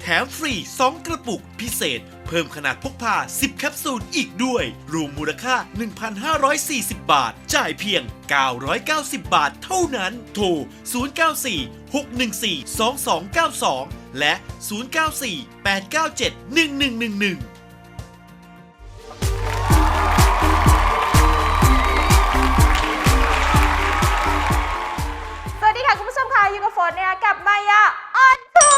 แถมฟรี 2 กระปุกพิเศษ เพิ่มขนาดพกพา 10 แคปซูลอีกด้วย รวมมูลค่า 1,540 บาท จ่ายเพียง 990 บาทเท่านั้น โทร 094 614 2292 และ 094 897 1111สวัสดีค่ะ คุณผู้ชมค่ะอยู่กับฝนเนี่ยกับมายาออนทัว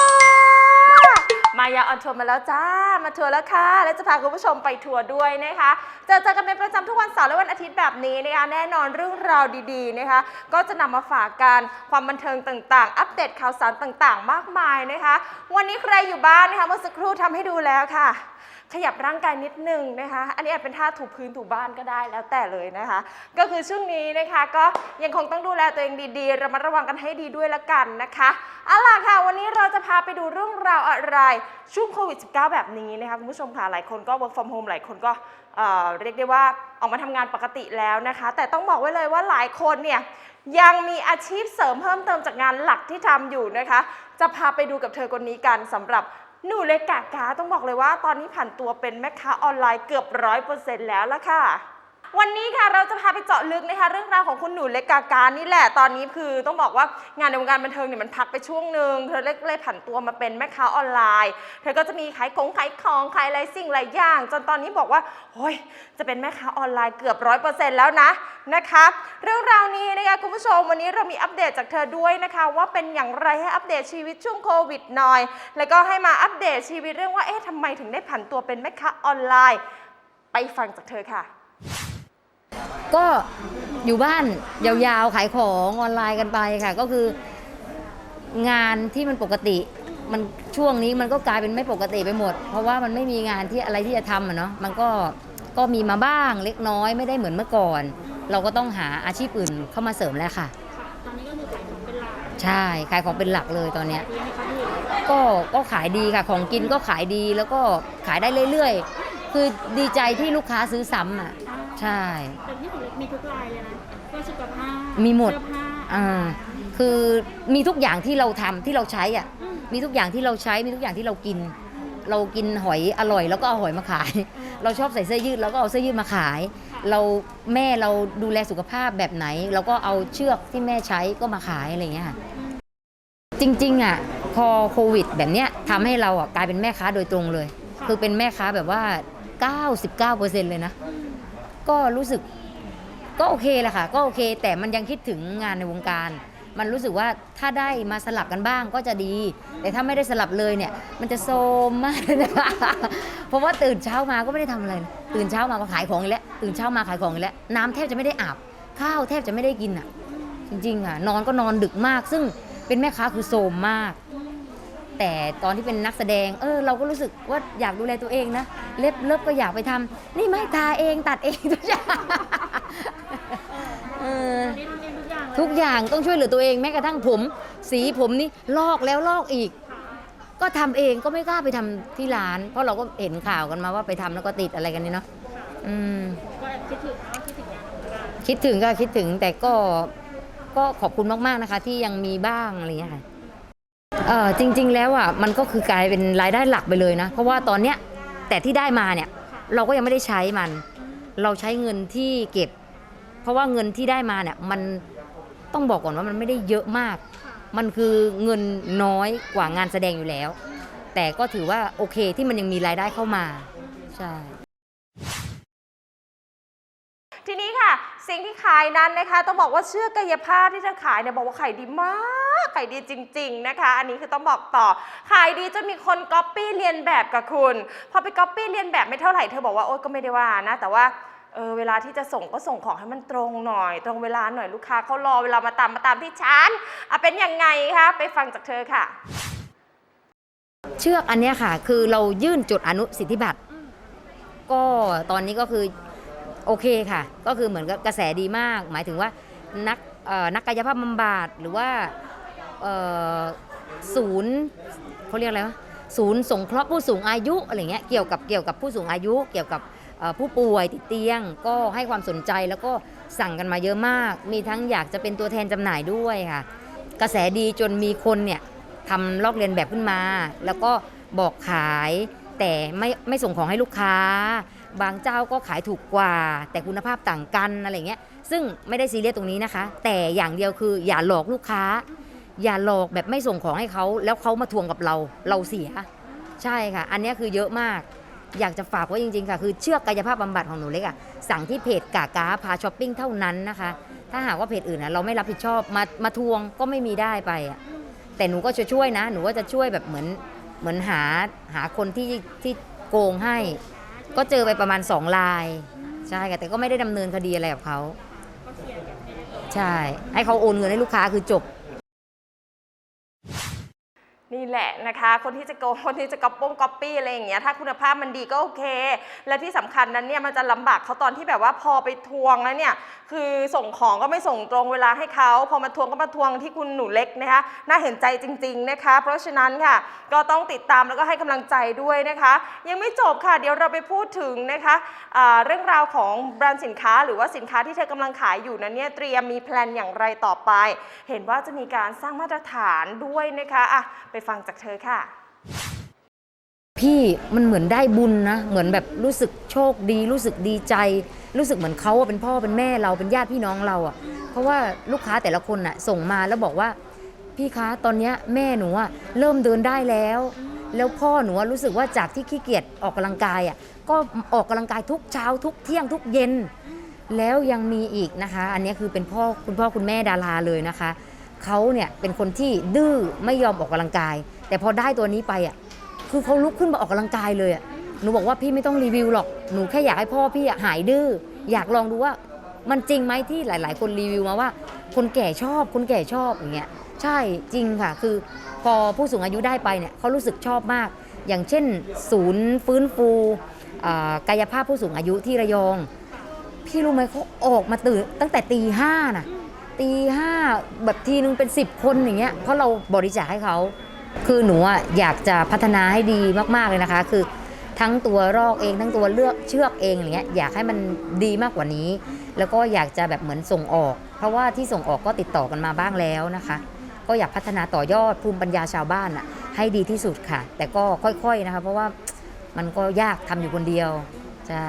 มายาออนทัวร์มาแล้วจ้า มาทัวร์แล้วค่ะ และจะพาคุณผู้ชมไปทัวร์ด้วยนะคะเจอเจอกันเป็นประจำทุกวันเสาร์และวันอาทิตย์แบบนี้นะคะแน่นอนเรื่องราวดีๆนะคะ ก็จะนำมาฝากกันความบันเทิงต่างๆ อัปเดตข่าวสารต่างๆ มากมายนะคะ วันนี้ใครอยู่บ้านนะคะเมื่อสักครู่ทำให้ดูแล้วค่ะ ขยับร่างกายนิดนึงนะคะ อันนี้อาจเป็นท่าถูพื้นถูบ้านก็ได้แล้วแต่เลยนะคะ ก็คือช่วงนี้นะคะก็ยังคงต้องดูแลตัวเองดีๆระมัดระวังกันให้ดีด้วยละกันนะคะเอาล่ะค่ะ วันนี้เราจะพาไปดูเรื่องราวอะไร ช่วงโควิด -19 แบบนี้นะคะคุณผู้ชมค่ะหลายคนก็ work from home หลายคนก็เอ่อเรียกได้ว่าออกมาทำงานปกติแล้วนะคะ แต่ต้องบอกไว้เลยว่าหลายคนเนี่ยยังมีอาชีพเสริมเพิ่มเติมจากงานหลักที่ทำอยู่นะคะ จะพาไปดูกับเธอคนนี้กันสำหรับ หนูเล็กกากาต้องบอกเลยว่า ตอนนี้ผ่านตัวเป็นแม่ค้าออนไลน์เกือบร้อยเปอร์เซ็นต์แล้วละค่ะ วันนี้ค่ะเราจะพาไปเจาะลึกนะคะเรื่องราวของคุณหนูเล็กกาการนี่แหละตอนนี้คือต้องบอกว่างานในวงการบันเทิงเนี่ยมันพักไปช่วงหนึ่งเธอเล็กเลยผันตัวมาเป็นแม่ค้าออนไลน์ เธอก็จะมีขายของขายของขายอะไรสิ่งหลายอย่าง จนตอนนี้บอกว่าโอ้ยจะเป็นแม่ค้าออนไลน์เกือบร้อยเปอร์เซ็นต์แล้วนะนะคะเรื่องราวนี้นะคะคุณผู้ชมวันนี้เรามีอัปเดตจากเธอด้วยนะคะว่าเป็นอย่างไรให้อัปเดตชีวิตช่วงโควิดหน่อย แล้วก็ให้มาอัปเดตชีวิตเรื่องว่าเอ๊ะทำไมถึงได้ผันตัวเป็นแม่ค้าออนไลน์ ไปฟังจากเธอค่ะ ก็อยู่บ้านยาวๆขายของออนไลน์กันไปค่ะ ก็คืองานที่มันปกติ มันช่วงนี้มันก็กลายเป็นไม่ปกติไปหมด เพราะว่ามันไม่มีงานที่อะไรที่จะทำอะเนาะมันก็ก็มีมาบ้างเล็กน้อยไม่ได้เหมือนเมื่อก่อน เราก็ต้องหาอาชีพอื่นเข้ามาเสริมแล้วค่ะ ตอนนี้ก็คือขายของเป็นหลักใช่ขายของเป็นหลักเลยตอนเนี้ย ก็ก็ขายดีค่ะของกินก็ขายดีแล้วก็ขายได้เรื่อยๆ คือดีใจที่ลูกค้าซื้อซ้ำอะ ใช่ แต่ที่ของเล็ก มีทุกรายเลยนะเพื่อสุขภาพมีหมด เสื้อผ้าอ่า คือมีทุกอย่างที่เราทำที่เราใช้อะ อืมมีทุกอย่างที่เราใช้ มีทุกอย่างที่เรากิน เรากินหอยอร่อย แล้วก็เอาหอยมาขาย เราชอบใส่เสื้อยืด แล้วก็เอาเสื้อยืดมาขาย เราแม่เราดูแลสุขภาพแบบไหน เราก็เอาเชือกที่แม่ใช้ก็มาขายอะไรอย่างเงี้ยค่ะจริงๆอะพอโควิดแบบเนี้ยทำให้เราอะกลายเป็นแม่ค้าโดยตรงเลย คือเป็นแม่ค้าแบบว่า 99%เลยนะ ก็รู้สึก ก็โอเคแหละค่ะ ก็โอเค แต่มันยังคิดถึงงานในวงการ มันรู้สึกว่าถ้าได้มาสลับกันบ้างก็จะดี แต่ถ้าไม่ได้สลับเลยเนี่ย มันจะโซมมากเลยนะคะเพราะว่าตื่นเช้ามาก็ไม่ได้ทำอะไรเลยตื่นเช้ามาก็ขายของอีกแล้วตื่นเช้ามาขายของอีกแล้วน้ำแทบจะไม่ได้อาบ ข้าวแทบจะไม่ได้กินอะ จริงๆอะนอนก็นอนดึกมาก ซึ่งเป็นแม่ค้าคือโซมมาก แต่ตอนที่เป็นนักแสดง เออ เราก็รู้สึกว่าอยากดูแลตัวเองนะ เล็บเล็บก็อยากไปทำนี่ไม่ทาเองตัดเองทุกอย่างเออทุกอย่างต้องช่วยเหลือตัวเองแม้กระทั่งผม สีผมนี่ลอกแล้วลอกอีก ก็ทำเองก็ไม่กล้าไปทำที่ร้าน เพราะเราก็เห็นข่าวกันมาว่าไปทำแล้วก็ติดอะไรกันนี่เนาะอืมคิดถึงคิดถึงก็คิดถึงแต่ก็ก็ขอบคุณมาก ๆ นะคะ ที่ยังมีบ้างอะไรอย่างเงี้ยค่ะ เออจริง ๆ แล้วอะมันก็คือกลายเป็นรายได้หลักไปเลยนะ เพราะว่าตอนเนี้ยแต่ที่ได้มาเนี่ยเราก็ยังไม่ได้ใช้มัน เราใช้เงินที่เก็บ เพราะว่าเงินที่ได้มาเนี่ยมันต้องบอกก่อนว่ามันไม่ได้เยอะมาก มันคือเงินน้อยกว่างานแสดงอยู่แล้ว แต่ก็ถือว่าโอเคที่มันยังมีรายได้เข้ามาใช่ ทีนี้ค่ะ สิ่งที่ขายนั้นนะคะ ต้องบอกว่าเชื่อกายภาพที่เธอขายเนี่ยบอกว่าขายดีมากขายดีจริง ๆนะคะ อันนี้คือต้องบอกต่อ ขายดีจนมีคนก๊อปปี้เรียนแบบกับคุณ พอไปก๊อปปี้เรียนแบบไม่เท่าไหร่เธอบอกว่าโอ๊ยก็ไม่ได้ว่านะ แต่ว่าเออเวลาที่จะส่งก็ส่งของให้มันตรงหน่อย ตรงเวลาหน่อยลูกค้าเขารอเวลามาตามมาตามที่ฉันอะเป็นยังไงคะไปฟังจากเธอค่ะ เชือกอันเนี้ยค่ะ คือเรายื่นจดอนุสิทธิบัตร ก็ตอนนี้ก็คือ โอเคค่ะ ก็คือเหมือนกับกระแสดีมาก หมายถึงว่านักนักกายภาพบำบัดหรือว่าศูนย์เขาเรียกอะไรวะศูนย์สงเคราะห์ผู้สูงอายุอะไรเงี้ยเกี่ยวกับเกี่ยวกับผู้สูงอายุ เกี่ยวกับผู้ป่วยติดเตียง ก็ให้ความสนใจแล้วก็สั่งกันมาเยอะมาก มีทั้งอยากจะเป็นตัวแทนจำหน่ายด้วยค่ะ กระแสดีจนมีคนเนี่ยทำลอกเลียนแบบขึ้นมา แล้วก็บอกขายแต่ไม่ไม่ส่งของให้ลูกค้า บางเจ้าก็ขายถูกกว่า แต่คุณภาพต่างกันอะไรเงี้ยซึ่งไม่ได้ซีเรียสตรงนี้นะคะ แต่อย่างเดียวคืออย่าหลอกลูกค้า อย่าหลอกแบบไม่ส่งของให้เขาแล้วเขามาทวงกับเราเราเสีย ใช่ค่ะ อันนี้คือเยอะมาก อยากจะฝากไว้จริงๆค่ะ คือเชือกกายภาพบำบัดของหนูเล็กอะสั่งที่เพจกากาพาช้อปปิ้งเท่านั้นนะคะ ถ้าหากว่าเพจอื่นนะเราไม่รับผิดชอบมามาทวงก็ไม่มีได้ไปอะแต่หนูก็จะช่วยนะ หนูก็จะช่วยแบบเหมือนเหมือนหาหาคนที่ที่โกงให้ ก็เจอไปประมาณสองลาย ใช่ค่ะแต่ก็ไม่ได้ดำเนินคดีอะไรกับเขาใช่ ให้เขาโอนเงินให้ลูกค้าคือจบนี่แหละนะคะ คนที่จะโกงคนที่จะก๊อปปงก๊อปปี้อะไรอย่างเงี้ยถ้าคุณภาพมันดีก็โอเค และที่สำคัญนั้นเนี่ยมันจะลำบากเขาตอนที่แบบว่าพอไปทวงแล้วเนี่ย คือส่งของก็ไม่ส่งตรงเวลาให้เขาพอมาทวงก็มาทวงที่คุณหนูเล็กนะคะน่าเห็นใจจริง ๆนะคะ เพราะฉะนั้นค่ะก็ต้องติดตามแล้วก็ให้กำลังใจด้วยนะคะ ยังไม่จบค่ะเดี๋ยวเราไปพูดถึงนะคะอ่าเรื่องราวของแบรนด์สินค้า หรือว่าสินค้าที่เธอกำลังขายอยู่นั้นเนี่ยเตรียมมีแพลนอย่างไรต่อไป เห็นว่าจะมีการสร้างมาตรฐานด้วยนะคะอะไปฟังจากเธอค่ะ พี่มันเหมือนได้บุญนะ เหมือนแบบรู้สึกโชคดี รู้สึกดีใจ รู้สึกเหมือนเขาเป็นพ่อเป็นแม่เราเป็นญาติพี่น้องเราอะ เพราะว่าลูกค้าแต่ละคนอะส่งมาแล้วบอกว่า พี่คะตอนเนี้ยแม่หนูอะเริ่มเดินได้แล้ว แล้วพ่อหนูอะรู้สึกว่าจากที่ขี้เกียจออกกำลังกายอะก็ออกกำลังกายทุกเช้าทุกเที่ยงทุกเย็น แล้วยังมีอีกนะคะ อันนี้คือเป็นพ่อคุณพ่อคุณแม่ดาราเลยนะคะเขาเนี่ยเป็นคนที่ดื้อไม่ยอมออกกำลังกาย แต่พอได้ตัวนี้ไปอะ คือเขาลุกขึ้นมาออกกำลังกายเลยอะหนูบอกว่าพี่ไม่ต้องรีวิวหรอก หนูแค่อยากให้พ่อพี่อะหายดื้อ อยากลองดูว่ามันจริงไหมที่หลาย ๆ คนรีวิวมาว่า คนแก่ชอบ คนแก่ชอบอย่างเงี้ย ใช่จริงค่ะ คือพอผู้สูงอายุได้ไปเนี่ยเขารู้สึกชอบมาก อย่างเช่น ศูนย์ฟื้นฟูกายภาพผู้สูงอายุที่ระยอง พี่รู้ไหมเขาออกมาตื่นตั้งแต่ตีห้าน่ะตีห้าแบบทีนึงเป็น 10 คนอย่างเงี้ยเพราะเราบริจาคให้เขา คือหนูอะอยากจะพัฒนาให้ดีมากๆเลยนะคะ คือทั้งตัวรอกเองทั้งตัวเลือกเชือกเองอะไรเงี้ยอยากให้มันดีมากกว่านี้ แล้วก็อยากจะแบบเหมือนส่งออก เพราะว่าที่ส่งออกก็ติดต่อกันมาบ้างแล้วนะคะ ก็อยากพัฒนาต่อยอดภูมิปัญญาชาวบ้านอะให้ดีที่สุดค่ะ แต่ก็ค่อยๆนะคะ เพราะว่ามันก็ยากทำอยู่คนเดียวใช่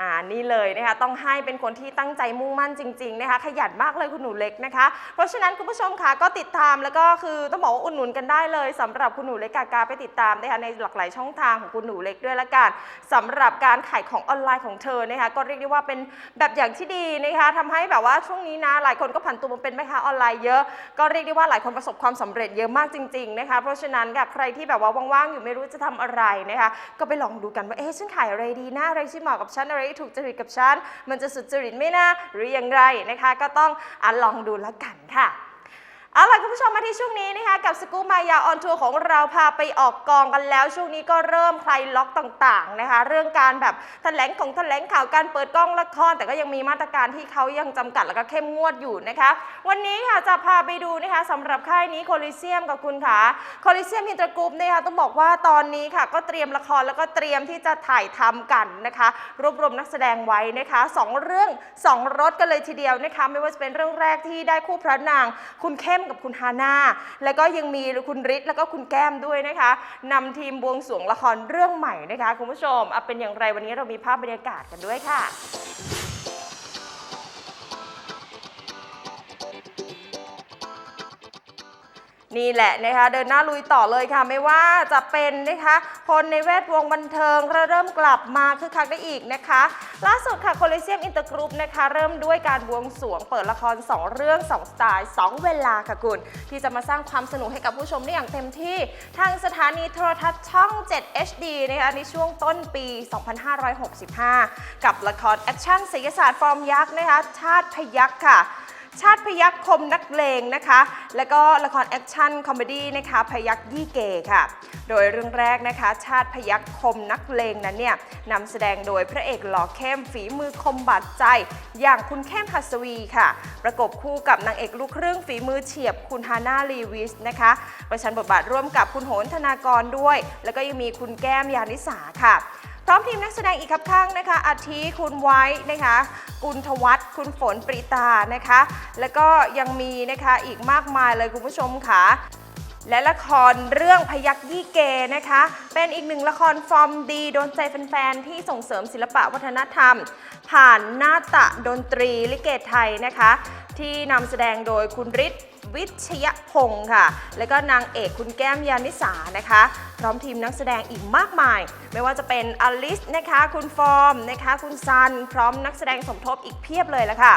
อ่านี่เลยนะคะต้องให้เป็นคนที่ตั้งใจมุ่งมั่นจริงๆนะคะขยันมากเลยคุณหนูเล็กนะคะ เพราะฉะนั้นคุณผู้ชมค่ะก็ติดตามแล้วก็คือต้องบอกว่าอุดหนุนกันได้เลยสำหรับคุณหนูเล็กกากาไปติดตามนะคะในหลากหลายช่องทางของคุณหนูเล็กด้วยละกันสำหรับการขายของออนไลน์ของเธอนะคะก็เรียกได้ว่าเป็นแบบอย่างที่ดีนะคะทำให้แบบว่าช่วงนี้นะหลายคนก็ผันตัวมาเป็นแม่ค้าออนไลน์เยอะ ก็เรียกได้ว่าหลายคนประสบความสำเร็จเยอะมากจริงๆนะคะเพราะฉะนั้นค่ะใครที่แบบว่าว่างๆอยู่ไม่รู้จะทำอะไรนะคะก็ไปลองดูกันว่าเอ๊ะฉันขายอะไรดีนะอะไรที่เหมาะกับฉันอะไรถูกจริตกับฉัน มันจะสุดจริตไหมนะหรืออย่างไรนะคะ ก็ต้องอลองดูแล้วกันค่ะ เอาล่ะคุณผู้ชมมาที่ช่วงนี้นะคะกับสกู๊ปมายาออนทัวร์ของเราพาไปออกกองกันแล้ว ช่วงนี้ก็เริ่มคลายล็อกต่างๆนะคะ เรื่องการแบบแถลงของแถลงข่าวการเปิดกล้องละครแต่ก็ยังมีมาตรการที่เขายังจำกัดแล้วก็เข้มงวดอยู่นะคะ วันนี้ค่ะจะพาไปดูนะคะสำหรับค่ายนี้โคลิเซียมกับคุณค่ะโคลิเซียมอินเตอร์กรุ๊ปนะคะต้องบอกว่าตอนนี้ค่ะ ก็เตรียมละครแล้วก็เตรียมที่จะถ่ายทำกันนะคะ รวบรวมนักแสดงไว้นะคะสองเรื่องสองรถกันเลยทีเดียวนะคะ ไม่ว่าจะเป็นเรื่องแรกที่ได้คู่พระนางคุณเข้มกับคุณฮาน่าแล้วก็ยังมีคุณฤทธิ์แล้วก็คุณแก้มด้วยนะคะนำทีมบวงสรวงละครเรื่องใหม่นะคะคุณผู้ชมอะเป็นอย่างไรวันนี้เรามีภาพบรรยากาศกันด้วยค่ะ นี่แหละนะคะเดินหน้าลุยต่อเลยค่ะ ไม่ว่าจะเป็นนะคะคนในแวดวงบันเทิงเริ่มกลับมาคึกคักได้อีกนะคะ ล่าสุดค่ะโคลิเซียมอินเตอร์กรุ๊ปนะคะเริ่มด้วยการบวงสรวงเปิดละคร 2 เรื่อง 2 สไตล์ 2 เวลาค่ะคุณ ที่จะมาสร้างความสนุกให้กับผู้ชมได้อย่างเต็มที่ ทางสถานีโทรทัศน์ช่อง 7 HD นะคะในช่วงต้นปี 2565 กับละครแอคชั่นศิลศาสตร์ฟอร์มยักษ์นะคะชาติพยักษ์ค่ะ ชาติพยักคมนักเลงนะคะ แล้วก็ละครแอคชั่นคอมเมดี้นะคะพยักยี่เกค่ะ โดยเรื่องแรกนะคะ ชาติพยักคมนักเลงนั้นเนี่ยนำแสดงโดยพระเอกหล่อเข้มฝีมือคมบาดใจ อย่างคุณเข้มหัสวีค่ะ ประกบคู่กับนางเอกลูกครึ่งฝีมือเฉียบคุณฮาน่าลีวิสนะคะประชันบทบาทร่วมกับคุณโหนธนากรด้วย แล้วก็ยังมีคุณแก้มยานิสาค่ะ พร้อมทีมนักแสดงอีกครับข้างนะคะอาทิคุณไว้นะคะ กุลทวัฒน์คุณฝนปริตานะคะ แล้วก็ยังมีนะคะอีกมากมายเลยคุณผู้ชมค่ะและละครเรื่องพยักยี่เกนะคะ เป็นอีกหนึ่งละครฟอร์มดีโดนใจแฟนๆ ที่ส่งเสริมศิลปะวัฒนธรรม ผ่านหน้าตะดนตรีลิเกไทยนะคะ ที่นำแสดงโดยคุณฤทธิ์ วิชยพงศ์ค่ะ แล้วก็นางเอกคุณแก้มยานิสานะคะ พร้อมทีมนักแสดงอีกมากมาย ไม่ว่าจะเป็นอลิสนะคะ คุณฟอร์มนะคะ คุณซัน พร้อมนักแสดงสมทบอีกเพียบเลยละค่ะ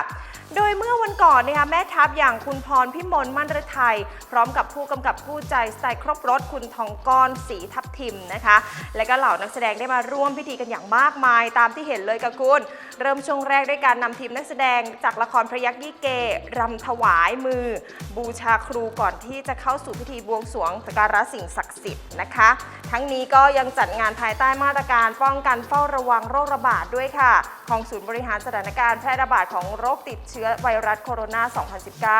โดยเมื่อวันก่อนนะคะแม่ทัพอย่างคุณพรพิมลมั่นฤทัยพร้อมกับผู้กำกับคู่ใจสไตล์ครบรถคุณทองก้อนสีทับทิมนะคะ และก็เหล่านักแสดงได้มาร่วมพิธีกันอย่างมากมายตามที่เห็นเลยกับคุณ เริ่มช่วงแรกด้วยการนำทีมนักแสดงจากละครพระยักษ์ยี่เกรำถวายมือบูชาครูก่อนที่จะเข้าสู่พิธีบวงสรวงสักการะสิ่งศักดิ์สิทธิ์นะคะ ทั้งนี้ก็ยังจัดงานภายใต้มาตรการป้องกันเฝ้าระวังโรคระบาดด้วยค่ะ ของศูนย์บริหารสถานการณ์แพร่ระบาดของโรคติดเชื้อไวรัสโคโรน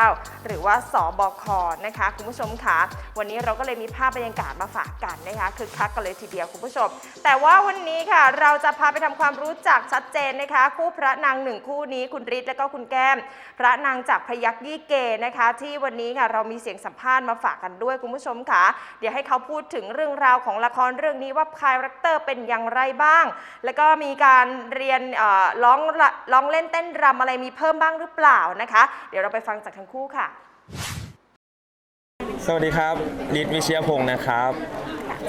า 2019 หรือว่าสบคนะคะ คุณผู้ชมคะวันนี้เราก็เลยมีภาพบรรยากาศมาฝากกันนะคะคือคักกันเลยทีเดียวคุณผู้ชม แต่ว่าวันนี้ค่ะเราจะพาไปทำความรู้จักชัดเจนนะคะ คู่พระนางหนึ่งคู่นี้คุณฤทธิ์และก็คุณแก้ม พระนางจากพยักยี่เกนะคะที่วันนี้ค่ะ เรามีเสียงสัมภาษณ์มาฝากกันด้วยคุณผู้ชมค่ะ เดี๋ยวให้เขาพูดถึงเรื่องราวของละครเรื่องนี้ว่าคาแรคเตอร์เป็นอย่างไรบ้าง แล้วก็มีการเรียนเอ่อร้องละร้องเล่นเต้นรำอะไรมีเพิ่มบ้างหรือเปล่านะคะ เดี๋ยวเราไปฟังจากทั้งคู่ค่ะ สวัสดีครับลิศวิเชียพงศ์นะครับ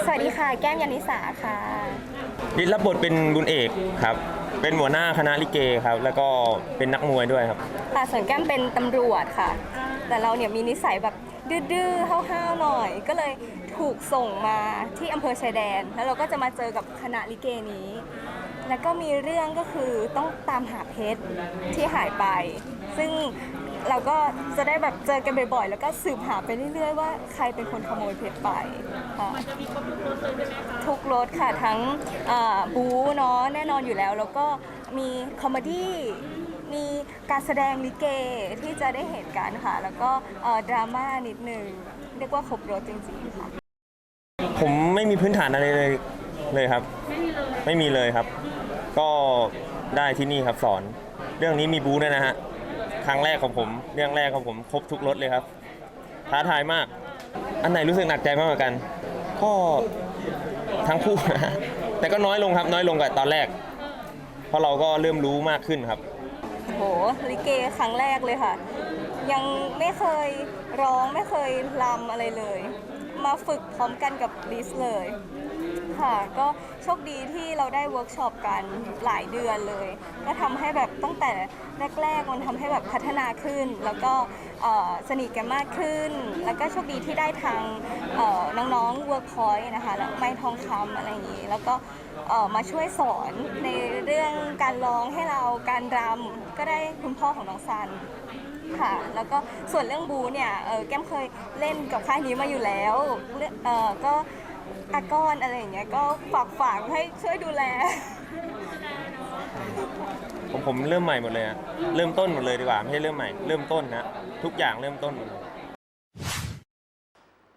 สวัสดีค่ะ แก้มยานิสาค่ะลิศรับบทเป็นบุญเอกครับเป็นหัวหน้าคณะลิเกครับ แล้วก็เป็นนักมวยด้วยครับ ค่ะส่วนแก้มเป็นตำรวจค่ะ แต่เราเนี่ยมีนิสัยแบบดื้อๆห้าวๆหน่อย ก็เลยถูกส่งมาที่อำเภอชายแดน แล้วเราก็จะมาเจอกับคณะลิเกนี้ แล้วก็มีเรื่องก็คือต้องตามหาเพชรที่หายไป ซึ่งเราก็จะได้แบบเจอกันบ่อยๆ แล้วก็สืบหาไปเรื่อยๆ ว่าใครเป็นคนขโมยเพชรไปค่ะทุกรสค่ะทั้งบู๊เนาะแน่นอนอยู่แล้ว แล้วก็มีคอมเมดี้ มีการแสดงลิเกที่จะได้เห็นกันค่ะ แล้วก็เอ่อดราม่านิดนึงเรียกว่าครบรสจริงๆค่ะ ผมไม่มีพื้นฐานอะไรเลยเลยครับ ไม่มีเลยครับ ก็ได้ที่นี่ครับสอน เรื่องนี้มีบูด้วยนะฮะครั้งแรกของผม เรื่องแรกของผมครบทุกรสเลยครับท้าทายมาก อันไหนรู้สึกหนักใจมากกว่ากัน ก็ทั้งคู่นะแต่ก็น้อยลงครับน้อยลงกว่าตอนแรก เพราะเราก็เริ่มรู้มากขึ้นครับ โหลิเกครั้งแรกเลยค่ะ ยังไม่เคยร้องไม่เคยรำอะไรเลย มาฝึกพร้อมกันกับลิสเลย ค่ะก็โชคดีที่เราได้เวิร์กช็อปกันหลายเดือนเลย ก็ทำให้แบบตั้งแต่แรกๆมันทำให้แบบพัฒนาขึ้น แล้วก็สนิทกันมากขึ้น แล้วก็โชคดีที่ได้ทางน้องๆเวิร์กพอยต์นะคะแล้วไม่ทองคำอะไรอย่างนี้แล้วก็ เอ่อมาช่วยสอนในเรื่องการร้องให้เราการรำก็ได้คุณพ่อของน้องซันค่ะ แล้วก็ส่วนเรื่องบูเนี่ยเออแก้มเคยเล่นกับค่ายนี้มาอยู่แล้วเอออก็อากอนอะไรอย่างเงี้ยก็ฝากฝากให้ช่วยดูแลผมผมเริ่มใหม่หมดเลยอะเริ่มต้นหมดเลยดีกว่าไม่ใช่เริ่มใหม่ เริ่มต้นนะทุกอย่างเริ่มต้นหมดเลย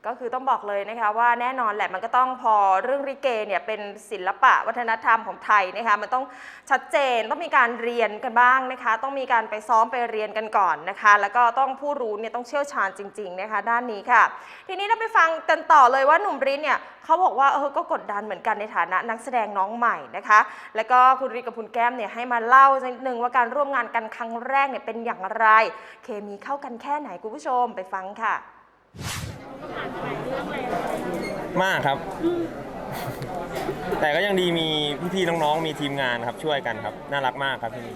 ก็คือต้องบอกเลยนะคะว่าแน่นอนแหละมันก็ต้องพอเรื่องริเกเนี่ยเป็นศิลปะวัฒนธรรมของไทยนะคะมันต้องชัดเจนต้องมีการเรียนกันบ้างนะคะ ต้องมีการไปซ้อมไปเรียนกันก่อนนะคะ แล้วก็ต้องผู้รู้เนี่ยต้องเชี่ยวชาญจริงๆนะคะด้านนี้ค่ะ ทีนี้เราไปฟังกันต่อเลยว่าหนุ่มรินเนี่ยเขาบอกว่าเออก็กดดันเหมือนกันในฐานะนักแสดงน้องใหม่นะคะ แล้วก็คุณริกับคุณแก้มเนี่ยให้มาเล่าสักนิดนึงว่าการร่วมงานกันครั้งแรกเนี่ยเป็นอย่างไร เคมีเข้ากันแค่ไหนคุณผู้ชมไปฟังค่ะ มากครับ แต่ก็ยังดีมีพี่ๆน้องๆมีทีมงานครับช่วยกันครับ น่ารักมากครับที่นี่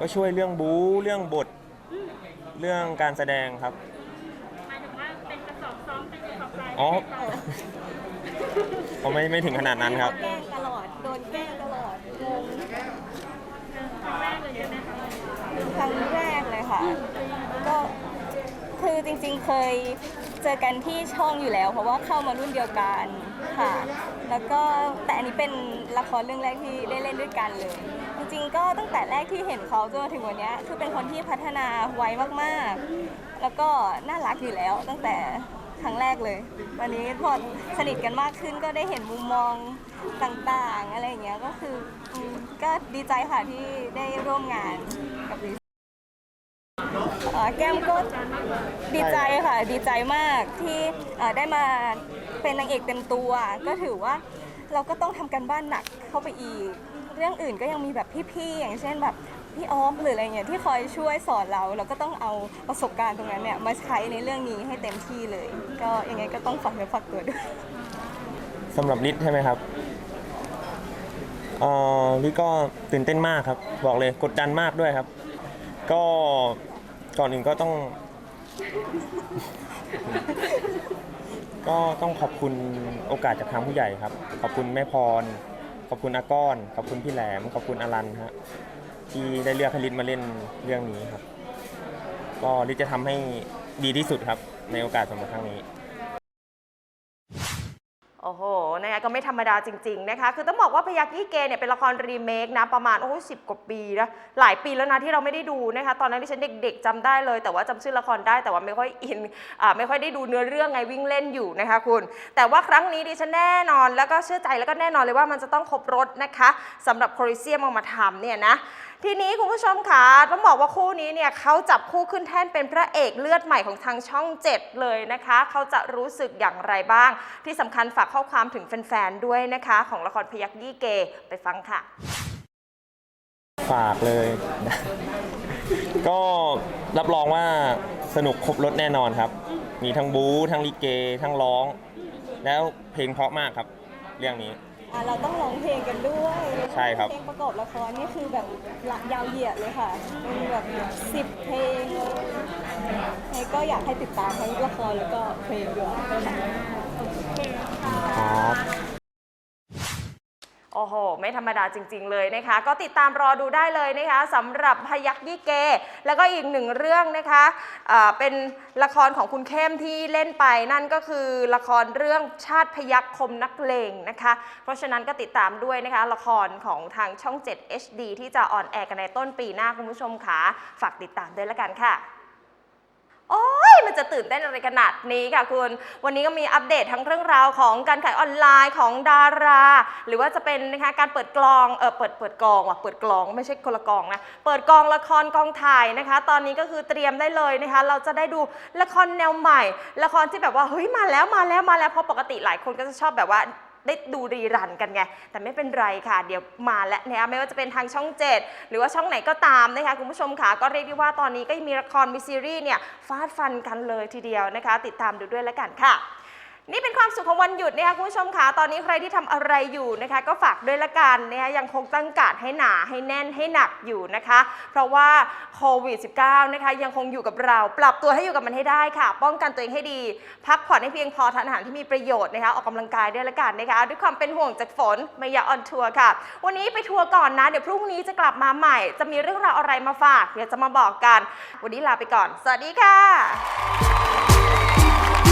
ก็ช่วยเรื่องบู๊เรื่องบท เรื่องการแสดงครับหมายถึงว่าเป็นกระสอบซ้อมเป็นกระสอบทรายอ๋อผมไม่ไม่ถึงขนาดนั้นครับ แกล้งตลอด โดนแกล้งตลอดงงครั้งแรกเลยใช่ไหมคะครั้งแรกเลย ค่ะ ก็คือ จริงๆเคยเจอกันที่ช่องอยู่แล้ว เพราะว่าเข้ามารุ่นเดียวกันค่ะ แล้วก็แต่อันนี้เป็นละครเรื่องแรกที่ได้เล่นด้วยกันเลย จริงๆก็ตั้งแต่แรกที่เห็นเขาจนมาถึงวันนี้คือเป็นคนที่พัฒนาไวมากๆ แล้วก็น่ารักอยู่แล้วตั้งแต่ครั้งแรกเลย วันนี้พอสนิทกันมากขึ้นก็ได้เห็นมุมมองต่างๆ อะไรอย่างเงี้ยก็คือก็ดีใจค่ะที่ได้ร่วมงานกับ อ่อแก้มก็ดีใจค่ะ ดีใจมากที่อ่อได้มาเป็นนางเอกเต็มตัว ก็ถือว่าเราก็ต้องทำกันบ้านหนักเข้าไปอีก เรื่องอื่นก็ยังมีแบบพี่ๆอย่างเช่นแบบพี่ออฟหรืออะไรเงี้ยที่คอยช่วยสอนเรา เราก็ต้องเอาประสบการณ์ตรงนั้นเนี่ยมาใช้ในเรื่องนี้ให้เต็มที่เลย ก็ยังไงก็ต้องฝากเนื้อฝากตัวด้วย สำหรับลิศใช่ไหมครับเอ่อลิศก็ตื่นเต้นมากครับ บอกเลยกดดันมากด้วยครับ ก็ ก่อนอื่นก็ต้อง ก็ต้องขอบคุณโอกาสจากทางผู้ใหญ่ครับ ขอบคุณแม่พร ขอบคุณอาก้อน ขอบคุณพี่แหลม ขอบคุณอลันฮะที่ได้เลือกให้ลิศมาเล่นเรื่องนี้ครับ ก็ลิศจะทำให้ดีที่สุดครับ ในโอกาสสำหรับครั้งนี้ โอ้โหนะคะก็ไม่ธรรมดาจริง ๆ นะคะ คือต้องบอกว่าพยักยี่เกเนี่ยเป็นละครรีเมคนะประมาณโอ้สิบกว่าปีนะหลายปีแล้วนะที่เราไม่ได้ดูนะคะ ตอนนั้นที่ฉันเด็กๆจำได้เลย แต่ว่าจำชื่อละครได้แต่ว่าไม่ค่อยอินอ่าไม่ค่อยได้ดูเนื้อเรื่องไงวิ่งเล่นอยู่นะคะคุณ แต่ว่าครั้งนี้ดิฉันแน่นอนแล้วก็เชื่อใจแล้วก็แน่นอนเลยว่ามันจะต้องครบรถนะคะสำหรับโคริเซียมเอามาทำเนี่ยนะ ทีนี้คุณผู้ชมคะต้องบอกว่าคู่นี้เนี่ยเขาจับคู่ขึ้นแท่นเป็นพระเอกเลือดใหม่ของทางช่อง 7 เลยนะคะ เขาจะรู้สึกอย่างไรบ้าง ที่สำคัญฝากข้อความถึงแฟนๆด้วยนะคะ ของละครพยักยี่เกไปฟังค่ะ ฝากเลย ก็รับรองว่าสนุกครบรถแน่นอนครับ มีทั้งบู๊ทั้งลิเก ทั้งร้อง แล้วเพลงเพราะมากครับ เรื่องนี้ อะเราต้องร้องเพลงกันด้วยใช่ครับ เพลงประกอบละครนี่คือแบบหลักยาวเหยียดเลยค่ะเป็นแบบสิบเพลงเลยใครก็อยากให้ติดตามทั้งละครแล้วก็เพลงด้วยค่ะ ครับ โอ้โห ไม่ธรรมดาจริง ๆ เลยนะคะ ก็ติดตามรอดูได้เลยนะคะสำหรับพยักยี่เก แล้วก็อีกหนึ่งเรื่องนะคะอ่าเป็นละครของคุณเข้มที่เล่นไปนั่นก็คือละครเรื่องชาติพยักคมนักเลงนะคะ เพราะฉะนั้นก็ติดตามด้วยนะคะ ละครของทางช่อง 7 HD ที่จะออนแอร์กันในต้นปีหน้าคุณผู้ชมค่ะฝากติดตามด้วยละกันค่ะ โอ้ยมันจะตื่นเต้นอะไรขนาดนี้ค่ะคุณ วันนี้ก็มีอัปเดตทั้งเรื่องราวของการขายออนไลน์ของดารา หรือว่าจะเป็นนะคะการเปิดกลองเออเปิดเปิดกองว่ะเปิดกลองไม่ใช่คนละกองนะเปิดกองละครกองถ่ายนะคะ ตอนนี้ก็คือเตรียมได้เลยนะคะ เราจะได้ดูละครแนวใหม่ ละครที่แบบว่าเฮ้ยมาแล้วมาแล้วมาแล้วเพราะปกติหลายคนก็จะชอบแบบว่า ได้ดูรีรันกันไง แต่ไม่เป็นไรค่ะ เดี๋ยวมาแล้วนะคะไม่ว่าจะเป็นทางช่อง 7 หรือว่าช่องไหนก็ตามนะคะคุณผู้ชมค่ะก็เรียกได้ว่าตอนนี้ก็มีละครมีซีรีส์เนี่ยฟาดฟันกันเลยทีเดียวนะคะ ติดตามดูด้วยแล้วกันค่ะ นี่เป็นความสุขของวันหยุดนะคะคุณผู้ชมค่ะตอนนี้ใครที่ทำอะไรอยู่นะคะ ก็ฝากด้วยละกันนะคะยังคงตั้งกาดให้หนาให้แน่นให้หนักอยู่นะคะ เพราะว่าโควิด -19 นะคะยังคงอยู่กับเรา ปรับตัวให้อยู่กับมันให้ได้ค่ะ ป้องกันตัวเองให้ดี พักผ่อนให้เพียงพอทานอาหารที่มีประโยชน์นะคะออกกำลังกายด้วยละกันนะคะ ด้วยความเป็นห่วงจากฝนมายาออนทัวร์ค่ะ วันนี้ไปทัวร์ก่อนนะ เดี๋ยวพรุ่งนี้จะกลับมาใหม่ จะมีเรื่องราวอะไรมาฝาก เดี๋ยวจะมาบอกกัน วันนี้ลาไปก่อน สวัสดีค่ะ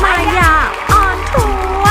มายา 土。